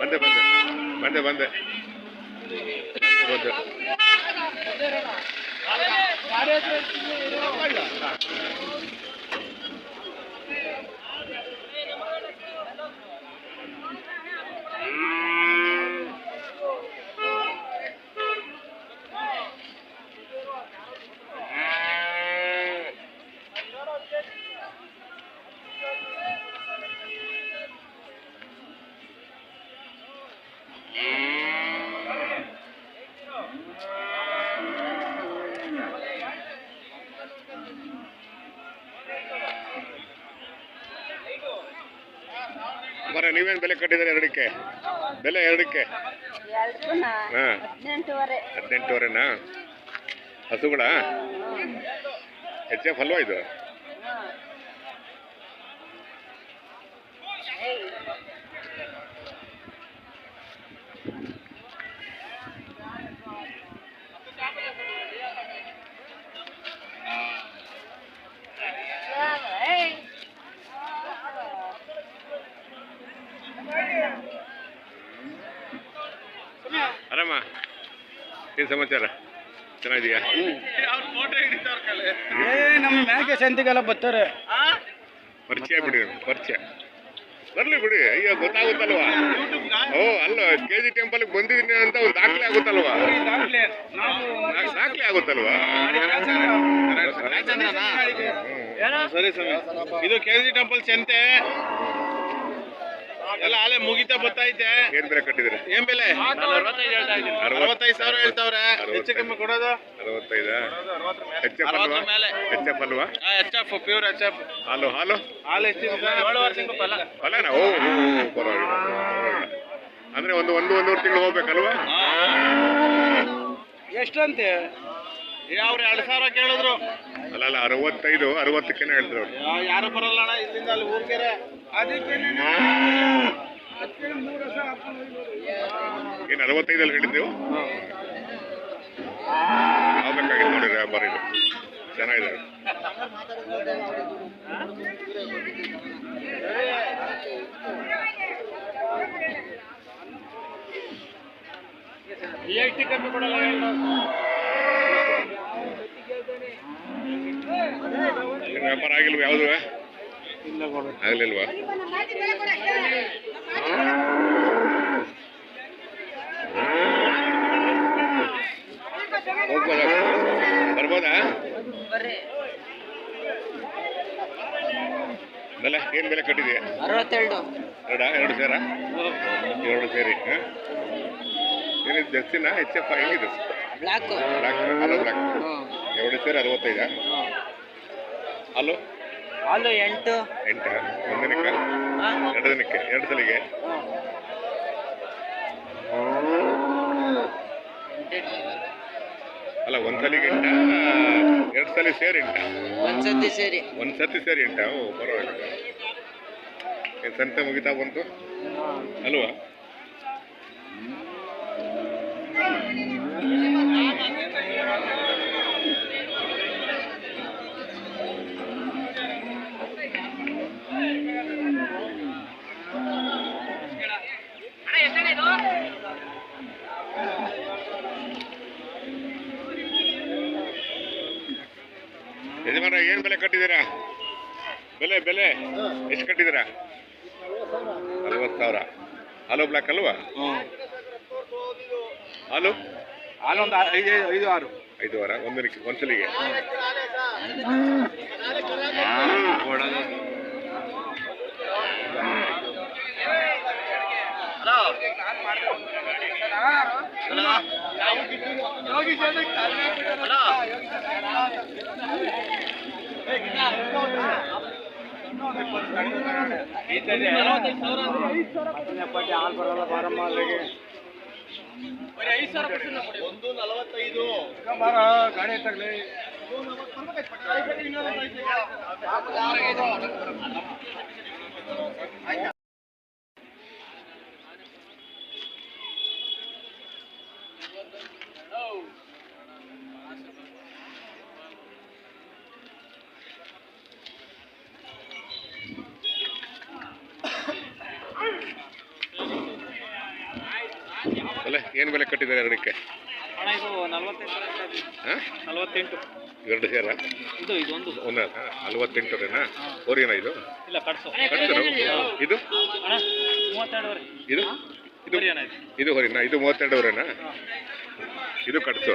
ಬಂದೆ ಬಂದೆ. ಬಂದೆ ಬಂದೆ. ಬಂದೆ ಮರ ನೀವೇನು ಬೆಲೆ ಕಟ್ಟಿದ್ರೆ ಎರಡಕ್ಕೆ? ಬೆಲೆ ಎರಡಕ್ಕೆ? ಹಾಂ. ಹದಿನೆಂಟುವರೆ. ಹದಿನೆಂಟುವರೆನಾ? ಹಸುಗಳ? ಎಚ್ ಎಫ್ ಅಲ್ವಾ ಇದು? ಆರಾಮ? ಏನು ಸಮಾಚಾರ? ಚೆನ್ನಾಗಿದೆಯಾ ಏ ನಮ್ಮ ಮ್ಯಾಕೆ ಸಂತಿಗೆಲ್ಲ ಬರ್ತಾರೆ. ಪರಿಚಯ ಬಿಡಿ ಪರಿಚಯ. ಬರ್ಲಿ ಬಿಡಿ ಅಯ್ಯೋ ಗೊತ್ತಾಗುತ್ತಲ್ವಾ? ಓ ಅಲ್ಲ ಕೆ ಜಿ ಟೆಂಪಲ್ಗೆ ಬಂದಿದ್ದೀನಿ ಅಂತ ಒಂದು ದಾಖಲೆ ಆಗುತ್ತಲ್ವಾ? ದಾಖಲೆ ಆಗುತ್ತಲ್ವಾ? ಸರಿ ಸರಿ ಇದು ಕೆ ಜಿ ಟೆಂಪಲ್ ಚೆಂತೆ ಎಲ್ಲ ಆಲೆ ಮುಗಿತಾ ಬತ್ತೈತೆ. ಏನ್ ಬೆಲೆ ಕಟ್ಟಿದ್ರೆ ಏನ್ ಬೆಲೆ? ಅರವತ್ತೈದು ಸಾವಿರ ಹೇಳ್ತಾವ್ರೆ. ಹೆಚ್ಚು ಕಮ್ಮಿ ಕೊಡೋದು? ಅರವತ್ತೈದ? ಎಚ್ ಎಫ್ ಅಲ್ವಾ. ಎಚ್ ಎಫ್ ಅಲ್ವಾ? H F pure H F ಹಾಲು ಹಾಲು? ಹಾಲು ವರ್ಷ ಫಲ. ಫಲನಾ? ಓ ಪರವಾಗಿಲ್ಲ. ಅಂದ್ರೆ ಒಂದು ಒಂದು ಒಂದೂವರೆ ತಿಂಗಳು ಹೋಗ್ಬೇಕಲ್ವಾ? ಎಷ್ಟಂತೆ? ಅವ್ರು ಎರಡು ಸಾವಿರ ಕೇಳಿದ್ರು ಅಲ್ಲ ಅಲ್ಲ ಅರವತ್ತೈದು ಅರವತ್ತಕ್ಕೇನೆ ಹೇಳಿದ್ರು ಅವ್ರು ಯಾರು ಬರಲ್ಲ ಅಣ್ಣ ಇಲ್ಲಿಂದ ಅಲ್ಲಿ ಊರ್ಗೆರೆ ಅದಕ್ಕೆ ಏನು ಅರವತ್ತೈದಲ್ಲಿ ಹೇಳಿದ್ದೆವು ಆಗ್ಬೇಕಾಗಿತ್ತು ನೋಡಿ ವ್ಯಾಪಾರ ಇದು ಚೆನ್ನಾಗಿದೆ ಟಿ ಕಮ್ಮಿ ಕೊಡಲ್ಲ ಏನು ವ್ಯಾಪಾರ ಆಗಿಲ್ವ ಯಾವುದು? ಆಗ್ಲಿಲ್ವಾ? ಹೋಗ್ಬೋದಾ? ಬರ್ಬೋದಾ? ಬೆಲೆ ಏನು ಬೆಲೆ ಕಟ್ಟಿದೆಯಾ? ಅರವತ್ತೆರಡು. ಎರಡಾ? ಎರಡು ಸೇರ? ಎರಡು ಸೇರಿ ಹಾಂ? ಏನಿದು ಜರ್ಸಿನ? ಎಚ್ ಎಫ್ ಹೆಂಗಿದೆ ಬ್ಲ್ಯಾಕ್ ಬ್ಲ್ಯಾಕ್ ಎರಡು ಸೇರಿ ಅರವತ್ತೈದಾ? ಹಲೋ? ಹಾಲು ಎಂಟು. ಎಂಟ? ಒಂದು ದಿನಕ್ಕೆ ಎರಡು ದಿನಕ್ಕೆ? ಎರಡು ಸಲಿಗೆ? ಅಲ್ಲ ಒಂದು ಸಲಿಗೆ ಎಂಟ? ಎರಡು ಸಲ ಸೇರಿ ಎಂಟ? ಒಂದ್ಸತಿ ಸೇರಿ. ಒಂದು ಸತಿ ಸೇರಿ ಎಂಟ? ಓ ಪರವಾಗಿಲ್ಲ. ಏನ್ ಸಂತೆ ಮುಗಿತಾ ಬಂತು? ಅಲ್ವಾ? ಯಜಮಾನ ಏನು ಬೆಲೆ ಕಟ್ಟಿದ್ದೀರಾ? ಬೆಲೆ ಬೆಲೆ ಎಷ್ಟು ಕಟ್ಟಿದ್ದೀರಾ? ನಲ್ವತ್ತು ಸಾವಿರ. ಹಾಲು ಬ್ಲ್ಯಾಕ್ ಅಲ್ವಾ? ಹಾಲು? ಹಾಲೊಂದು ಐದು ಐದು ಆರು. ಐದು ವಾರ ಒಂದು ದಿನಕ್ಕೆ ಹಾಲು ಬರಲ್ಲ ಬಾರಮ್ಮ ಅಲ್ಲಿಗೆ ಒಂದು ನಲವತ್ತೈದು ಬಾರ ಗಾಡಿ ತಗಲಿ ಆಯ್ತಾ ಏನು ಬೆಲೆ ಕಟ್ಟಿದ್ದಾರೆ ಎರಡಕ್ಕೆ ಎರಡು ಸೇರ? ಒಂದ. ನಲ್ವತ್ತೆಂಟುರೇನಾ ಓರಿನ ಇದು? ಇದು? ಇದು? ಇದು? ಇದು. ಹೊರಿನಾ ಇದು ಮೂವತ್ತೆರಡುವರೆನಾ? ಇದು ಕಟ್ಸು.